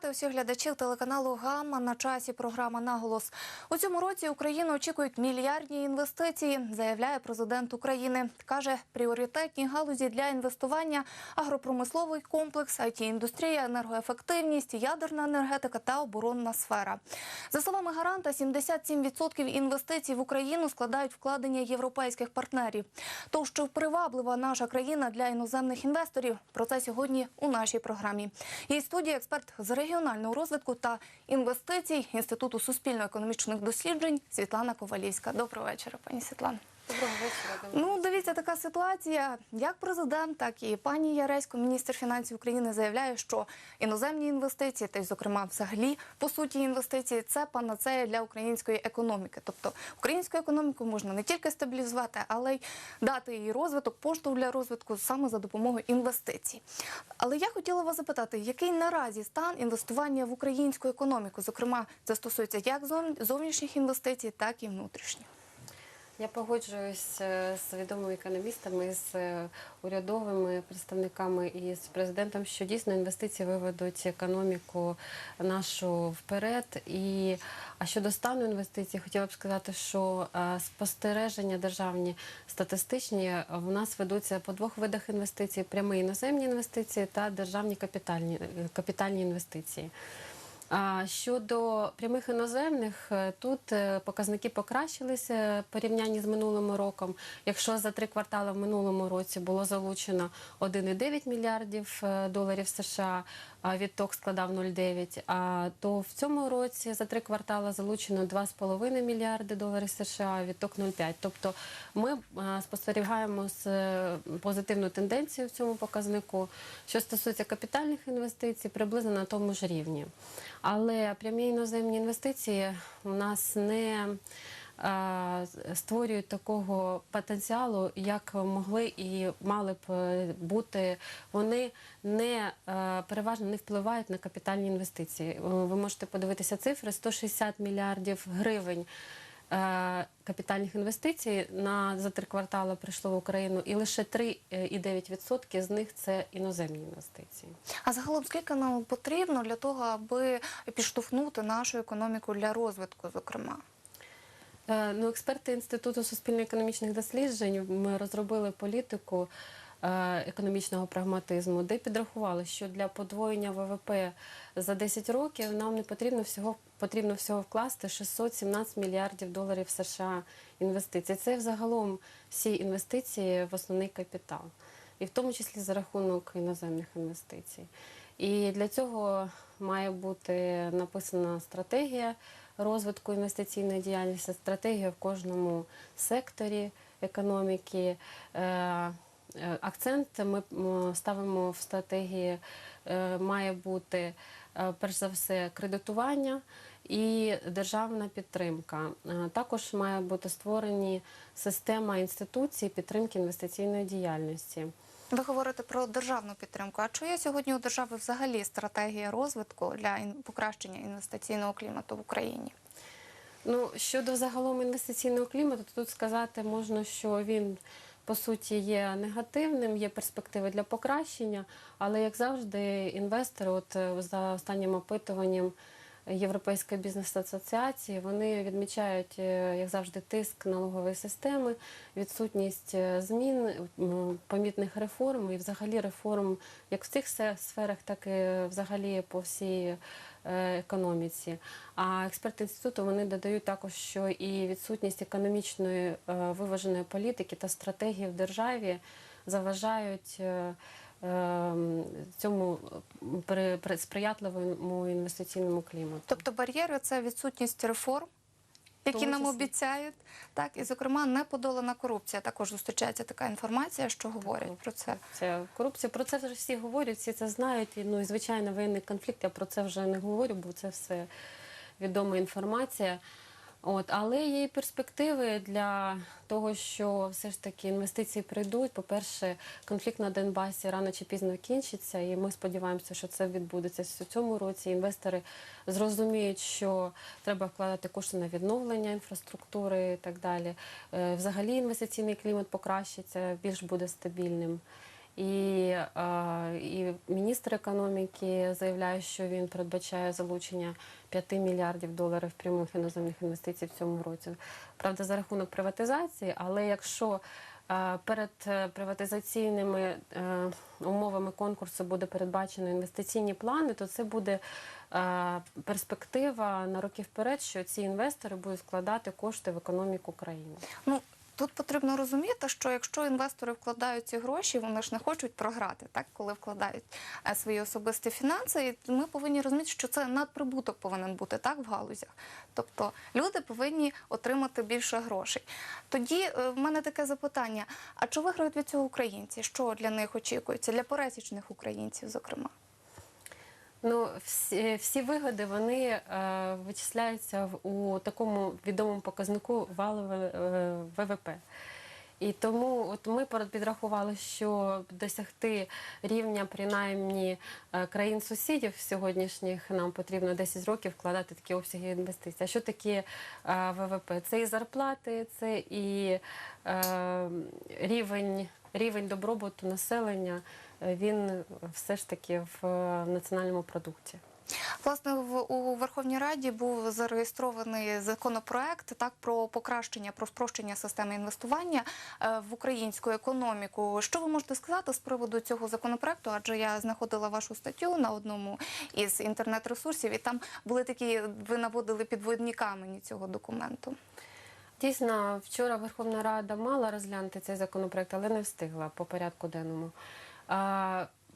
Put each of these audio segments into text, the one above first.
вітати усіх глядачів телеканалу Гамма на часі. Програма наголос у цьому році Україну очікують мільярдні інвестиції, заявляє президент України. каже, пріоритетні галузі для інвестування, агропромисловий комплекс, it індустрія, енергоефективність, ядерна енергетика та оборонна сфера. За словами гаранта, 77% інвестицій в Україну складають вкладення європейських партнерів. То що приваблива наша країна для іноземних інвесторів. Про це сьогодні у нашій програмі. Є студія експерт з регіонального розвитку та інвестицій Інституту суспільно-економічних досліджень Світлана Ковалівська. Доброго вечора, пані Світлана. Ну, дивіться, така ситуація. Як президент, так і пані Яресько, міністр фінансів України, заявляє, що іноземні інвестиції, та й, зокрема, взагалі по суті інвестиції, це панацея для української економіки. Тобто українську економіку можна не тільки стабілізувати, але й дати їй розвиток, поштовх для розвитку саме за допомогою інвестицій. Але я хотіла вас запитати, який наразі стан інвестування в українську економіку? Зокрема, це стосується як зов- зовнішніх інвестицій, так і внутрішніх. Я погоджуюсь е, з відомими економістами, з е, урядовими представниками і з президентом, що дійсно інвестиції виведуть економіку нашу вперед. І а щодо стану інвестицій, хотіла б сказати, що е, спостереження державні статистичні в нас ведуться по двох видах інвестицій: прямі іноземні інвестиції та державні капітальні, капітальні інвестиції. А щодо прямих іноземних, е, тут е, показники покращилися порівнянні з минулим роком. Якщо за три квартали в минулому році було залучено 1,9 мільярдів е, доларів США, відток складав 0,9, а то в цьому році за три квартали залучено 2,5 мільярди доларів США, відток 0,5. Тобто ми е, спостерігаємо з е, позитивну тенденцію в цьому показнику. Що стосується капітальних інвестицій, приблизно на тому ж рівні. Але прямі іноземні інвестиції у нас не створюють такого потенціалу, як могли і мали б е, бути. Вони не е, переважно не впливають на капітальні інвестиції. Е, Ви можете подивитися цифри: 160 мільярдів гривень. е, Капітальних інвестицій на за три квартали прийшло в Україну, і лише 3,9% з них це іноземні інвестиції. А загалом скільки нам потрібно для того, аби підштовхнути нашу економіку для розвитку, зокрема? Е, Ну, експерти Інституту суспільно-економічних досліджень ми розробили політику е, економічного прагматизму, де підрахували, що для подвоєння ВВП за 10 років нам не потрібно всього потрібно всього вкласти 617 мільярдів доларів США інвестицій. Це взагалом всі інвестиції в основний капітал, і в тому числі за рахунок іноземних інвестицій. І для цього має бути написана стратегія розвитку інвестиційної діяльності, стратегія в кожному секторі економіки. Е, е, Акцент ми ставимо в стратегії, е, має бути перш за все кредитування і державна підтримка. Також має бути створені система інституцій підтримки інвестиційної діяльності. Ви говорите про державну підтримку. А чи є сьогодні у держави взагалі стратегія розвитку для покращення інвестиційного клімату в Україні? Ну, щодо загалом інвестиційного клімату, то тут сказати можна, що він по суті є негативним, є перспективи для покращення, але як завжди, інвестори, от за останнім опитуванням Європейської бізнес-асоціації, вони відмічають, е, як завжди, тиск налогової системи, відсутність е, змін, помітних реформ і взагалі реформ як в цих сферах, так і взагалі по всій е, економіці. А експерти інституту вони додають також, що і відсутність економічної виваженої політики та стратегії в державі заважають. Е, е, Цьому при, при сприятливому інвестиційному клімату. Тобто бар'єри це відсутність реформ, які нам обіцяють, так і зокрема неподолана корупція. Також зустрічається така інформація, що говорять про це. Це корупція. Про це вже всі говорять, всі це знають. І, ну і звичайно, воєнний конфлікт. Я про це вже не говорю, бо це все відома інформація. От, але є перспективи для того, що все ж таки інвестиції прийдуть. По-перше, конфлікт на Донбасі рано чи пізно кінчиться, і ми сподіваємося, що це відбудеться в цьому році. Інвестори зрозуміють, що треба вкладати кошти на відновлення інфраструктури і так далі. Е, Взагалі інвестиційний клімат покращиться, більш буде стабільним. І, е, і міністр економіки заявляє, що він передбачає залучення 5 мільярдів доларів прямих іноземних інвестицій в цьому році. Правда, за рахунок приватизації, але якщо е, перед е, приватизаційними умовами конкурсу буде передбачено інвестиційні плани, то це буде перспектива на роки вперед, що ці інвестори будуть вкладати кошти в економіку країни. Ну тут потрібно розуміти, що якщо інвестори вкладають ці гроші, вони ж не хочуть програти, так коли вкладають е, свої особисті фінанси, і ми повинні розуміти, що це надприбуток повинен бути так в галузях. Тобто люди повинні отримати більше грошей. Тоді е, в мене таке запитання: а чи виграють від цього українці? Що для них очікується для пересічних українців, зокрема? Ну, всі, всі вигоди вони е, вичисляються в, у такому відомому показнику валове е, ВВП. І тому от ми підрахували, що досягти рівня принаймні е, країн сусідів сьогоднішніх нам потрібно 10 років вкладати такі обсяги інвестицій. А що таке е, ВВП? Це і зарплати, це і е, рівень, рівень добробуту населення. Він все ж таки в е, національному продукті. Власне, у Верховній Раді був зареєстрований законопроект так про покращення, про спрощення системи інвестування е, в українську економіку. Що ви можете сказати з приводу цього законопроекту? Адже я знаходила вашу статтю на одному із інтернет-ресурсів, і там були такі, ви наводили підводні камені цього документу. Дійсно, вчора Верховна Рада мала розглянути цей законопроект, але не встигла по порядку денному.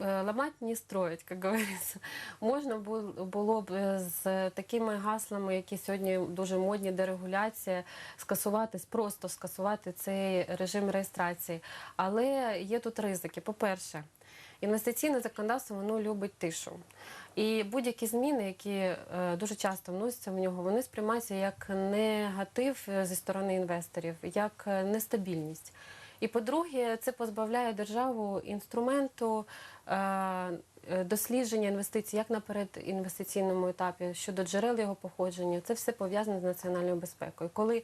Е, Ламать не строить, як говориться. Можна було б е, з такими гаслами, які сьогодні дуже модні, дерегуляція, скасувати, просто скасувати цей режим реєстрації. Але є тут ризики. По-перше, інвестиційне законодавство воно любить тишу. І будь-які зміни, які е, дуже часто вносяться в нього, вони сприймаються як негатив зі сторони інвесторів, як нестабільність. І по-друге, це позбавляє державу інструменту е, е, дослідження інвестицій, як на передінвестиційному етапі щодо джерел його походження. Це все пов'язане з національною безпекою. Коли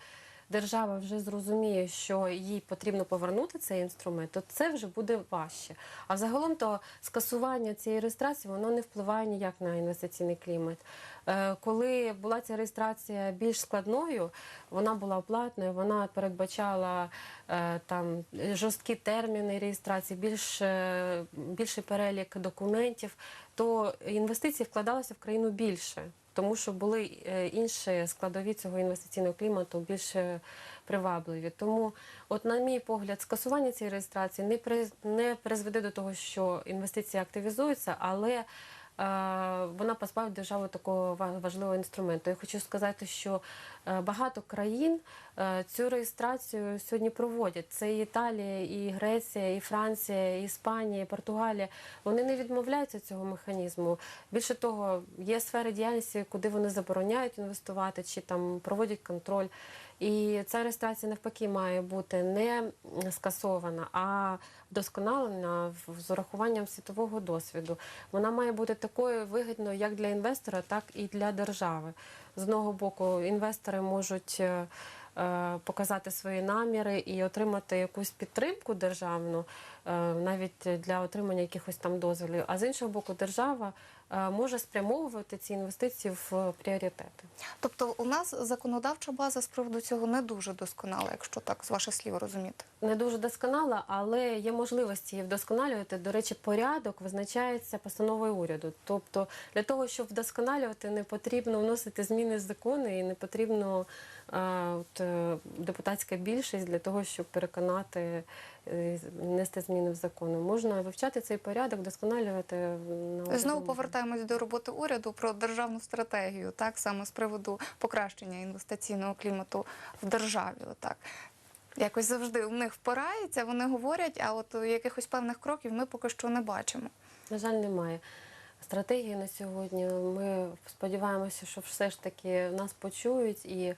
держава вже зрозуміє, що їй потрібно повернути цей інструмент, то це вже буде важче. А загалом то скасування цієї реєстрації воно не впливає ніяк на інвестиційний клімат. Е, Коли була ця реєстрація більш складною, вона була оплатною, вона передбачала е, там жорсткі терміни реєстрації, більш, е, більший перелік документів, то інвестиції вкладалися в країну більше тому що були е, інші складові цього інвестиційного клімату більш е, привабливі. Тому, от, на мій погляд, скасування цієї реєстрації не при не призведе до того, що інвестиції активізуються, але вона позбавить державу такого ва- важливого інструменту. Я хочу сказати, що е, багато країн е, цю реєстрацію сьогодні проводять. Це і Італія, і Греція, і Франція, і Іспанія, і Португалія. Вони не відмовляються цього механізму. Більше того, є сфери діяльності, куди вони забороняють інвестувати чи там проводять контроль. І ця реєстрація навпаки має бути не скасована, а вдосконалена з урахуванням світового досвіду. Вона має бути такою вигідною як для інвестора, так і для держави. З одного боку, інвестори можуть е, е, показати свої наміри і отримати якусь підтримку державну, е, навіть для отримання якихось там дозволів. А з іншого боку, держава може спрямовувати ці інвестиції в пріоритети. Тобто, у нас законодавча база з приводу цього не дуже досконала, якщо так з ваших слів розуміти. не дуже досконала, але є можливості її вдосконалювати. До речі, порядок визначається постановою уряду. Тобто для того, щоб вдосконалювати, не потрібно вносити зміни в закони і не потрібно е, от, е, депутатська більшість для того, щоб переконати е, внести зміни в закони. Можна вивчати цей порядок, вдосконалювати на Знову повертаємось до роботи уряду про державну стратегію, так саме з приводу покращення інвестиційного клімату в державі. Отак. Якось завжди у них впирається, вони говорять, а от якихось певних кроків ми поки що не бачимо. На жаль, немає стратегії на сьогодні. Ми сподіваємося, що все ж таки нас почують і е,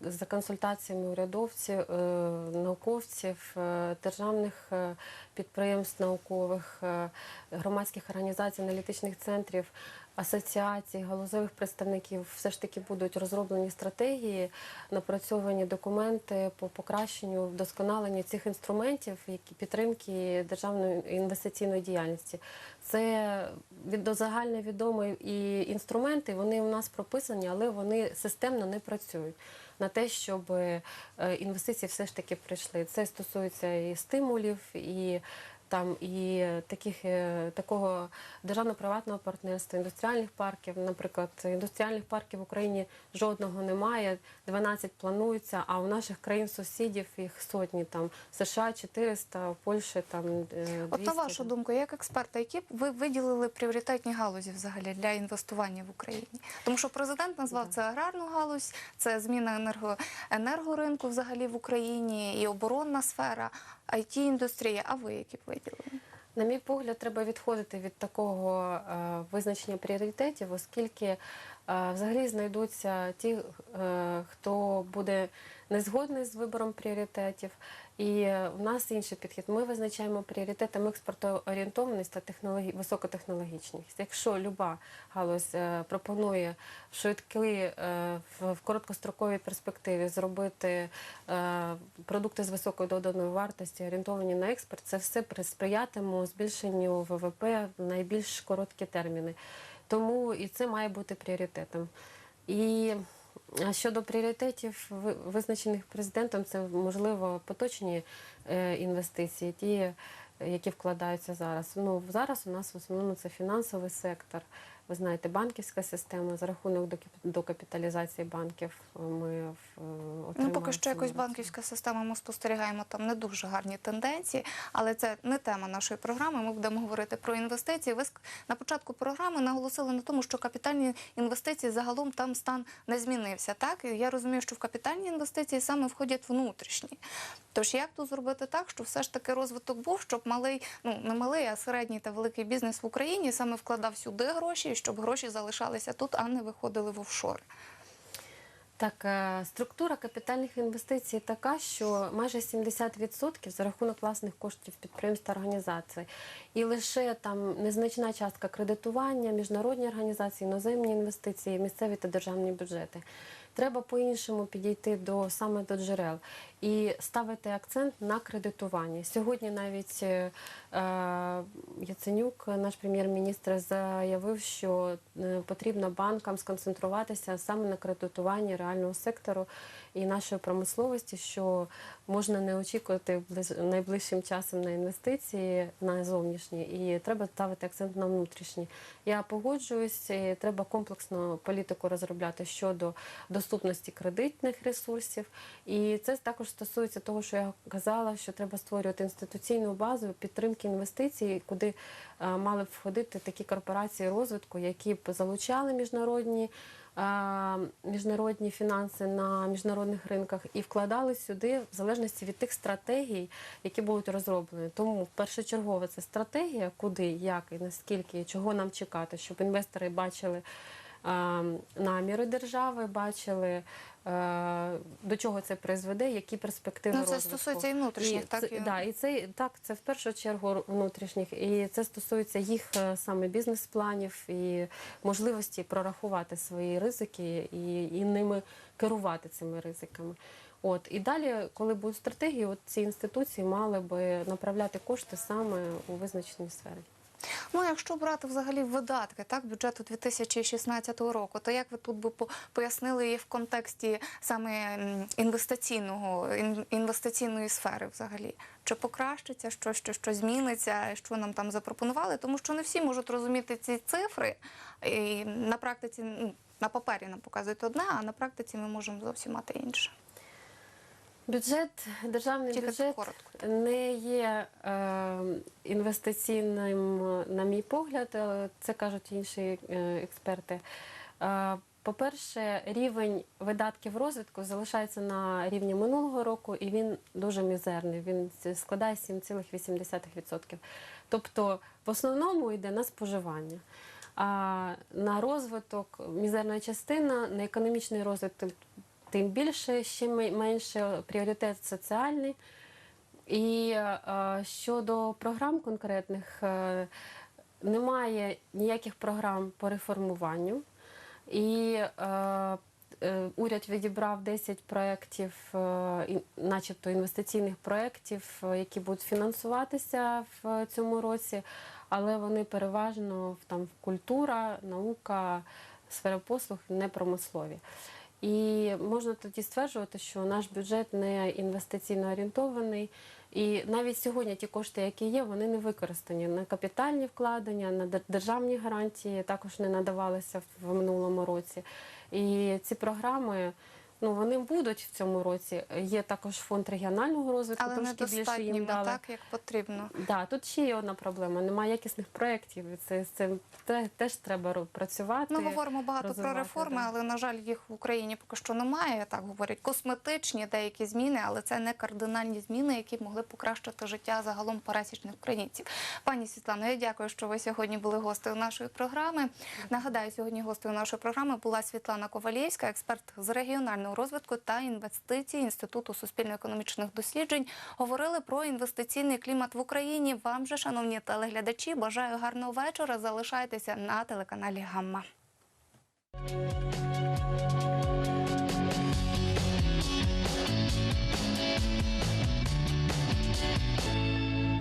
за консультаціями урядовців, е, науковців, е, державних е, підприємств наукових, е, громадських організацій, аналітичних центрів асоціацій, галузевих представників все ж таки будуть розроблені стратегії, напрацьовані документи по покращенню, вдосконаленню цих інструментів, які підтримки державної інвестиційної діяльності. Це від до загальновідомі і інструменти, вони у нас прописані, але вони системно не працюють на те, щоб е, інвестиції все ж таки прийшли. Це стосується і стимулів, і там і таких е, такого державно-приватного партнерства, індустріальних парків. Наприклад, індустріальних парків в Україні жодного немає. 12 планується, а у наших країн-сусідів їх сотні там США 400, в Польщі там е, 200. От на вашу думку, як експерта, які б ви виділили пріоритетні галузі взагалі для інвестування в Україні? Тому що президент назвав це аграрну галузь, це зміна енерго, енергоринку взагалі в Україні і оборонна сфера, it індустрія. А ви які б виділили? На мій погляд, треба відходити від такого е, визначення пріоритетів, оскільки е, взагалі знайдуться ті, е, хто буде не згодний з вибором пріоритетів. І е, в нас інший підхід. Ми визначаємо пріоритетом експортоорієнтованість та технологі... високотехнологічність. Якщо люба галузь е, пропонує е, в в короткостроковій перспективі зробити продукти з високою доданою вартості, орієнтовані на експорт, це все сприятиме збільшенню ВВП в найбільш короткі терміни. Тому і це має бути пріоритетом. І щодо пріоритетів, визначених президентом, це можливо поточні е, інвестиції, ті, які вкладаються зараз. Ну зараз у нас в основному це фінансовий сектор. Ви знаєте, банківська система за рахунок докап- докапіталізації банків. е, Ми в- е, Ну, поки що якось банківська система, ми спостерігаємо там не дуже гарні тенденції, але це не тема нашої програми. Ми будемо говорити про інвестиції. Ви на початку програми наголосили на тому, що капітальні інвестиції загалом там стан не змінився. Так я розумію, що в капітальні інвестиції саме входять внутрішні. Тож як тут зробити так, щоб все ж таки розвиток був, щоб малий, ну не малий, а середній та великий бізнес в Україні саме вкладав сюди гроші, щоб гроші залишалися тут, а не виходили в офшори. Так, е, структура капітальних інвестицій така, що майже 70% за рахунок власних коштів підприємств та організацій. І лише там незначна частка кредитування, міжнародні організації, іноземні інвестиції, місцеві та державні бюджети. Треба по-іншому підійти до саме до джерел і ставити акцент на кредитування. Сьогодні навіть е, е, Яценюк, наш прем'єр-міністр, заявив, що е, потрібно банкам сконцентруватися саме на кредитуванні реального сектору і нашої промисловості, що можна не очікувати ближ- найближчим часом на інвестиції на зовнішні, і треба ставити акцент на внутрішні. Я погоджуюсь, і треба комплексно політику розробляти щодо доступності кредитних ресурсів. І це також стосується того, що я казала, що треба створювати інституційну базу підтримки інвестицій, куди е, мали б входити такі корпорації розвитку, які б залучали міжнародні. Міжнародні фінанси на міжнародних ринках і вкладали сюди в залежності від тих стратегій, які будуть розроблені. Тому першочергово це стратегія, куди, як і наскільки, чого нам чекати, щоб інвестори бачили наміри держави, бачили е, до чого це призведе, які перспективи Ну, це розвитку. стосується і внутрішніх, І так, це, і- да, і це так, це в першу чергу внутрішніх, і це стосується їх е, саме бізнес-планів і можливості прорахувати свої ризики і, і ними керувати цими ризиками. От і далі, коли будуть стратегії, от ці інституції мали би направляти кошти саме у визначені сфери. Ну, якщо брати взагалі видатки так, бюджету 2016 року, то як ви тут би по- пояснили її в контексті саме інвестиційного ін- інвестиційної сфери взагалі? Чи покращиться що, що, що зміниться, що нам там запропонували? Тому що не всі можуть розуміти ці цифри. І на практиці ну, на папері нам показують одне, а на практиці ми можемо зовсім мати інше. Бюджет, державний Тільки бюджет коротко. не є е, інвестиційним, на мій погляд, це кажуть інші е, експерти. Е, по-перше, рівень видатків розвитку залишається на рівні минулого року, і він дуже мізерний. Він складає 7,8%. Тобто, в основному йде на споживання. А на розвиток мізерна частина, на економічний розвиток тим більше, ще менше пріоритет соціальний. І е, щодо програм конкретних, е, немає ніяких програм по реформуванню. І е, е, уряд відібрав 10 проєктів, е, начебто інвестиційних проєктів, е, які будуть фінансуватися в цьому році, але вони переважно там культура, наука, сфера послуг, не промислові. І можна тоді стверджувати, що наш бюджет не інвестиційно орієнтований. І навіть сьогодні ті кошти, які є, вони не використані на капітальні вкладення, на дер- державні гарантії також не надавалися в минулому році. І ці програми. Ну, вони будуть в цьому році. Є також фонд регіонального розвитку, Але трошки більше їм дали. так як потрібно. Да, тут ще є одна проблема. Немає якісних проєктів. Це з цим теж треба працювати. Ми говоримо багато про реформи, да. але на жаль, їх в Україні поки що немає. Так говорять, косметичні деякі зміни, але це не кардинальні зміни, які б могли покращити життя загалом пересічних українців. Пані Світлано, я дякую, що ви сьогодні були гостею нашої програми. Нагадаю, сьогодні гостею нашої програми була Світлана Ковалєвська, експерт з регіонального розвитку та інвестицій Інституту суспільно-економічних досліджень. Говорили про інвестиційний клімат в Україні. Вам же, шановні телеглядачі, бажаю гарного вечора. Залишайтеся на телеканалі Гамма.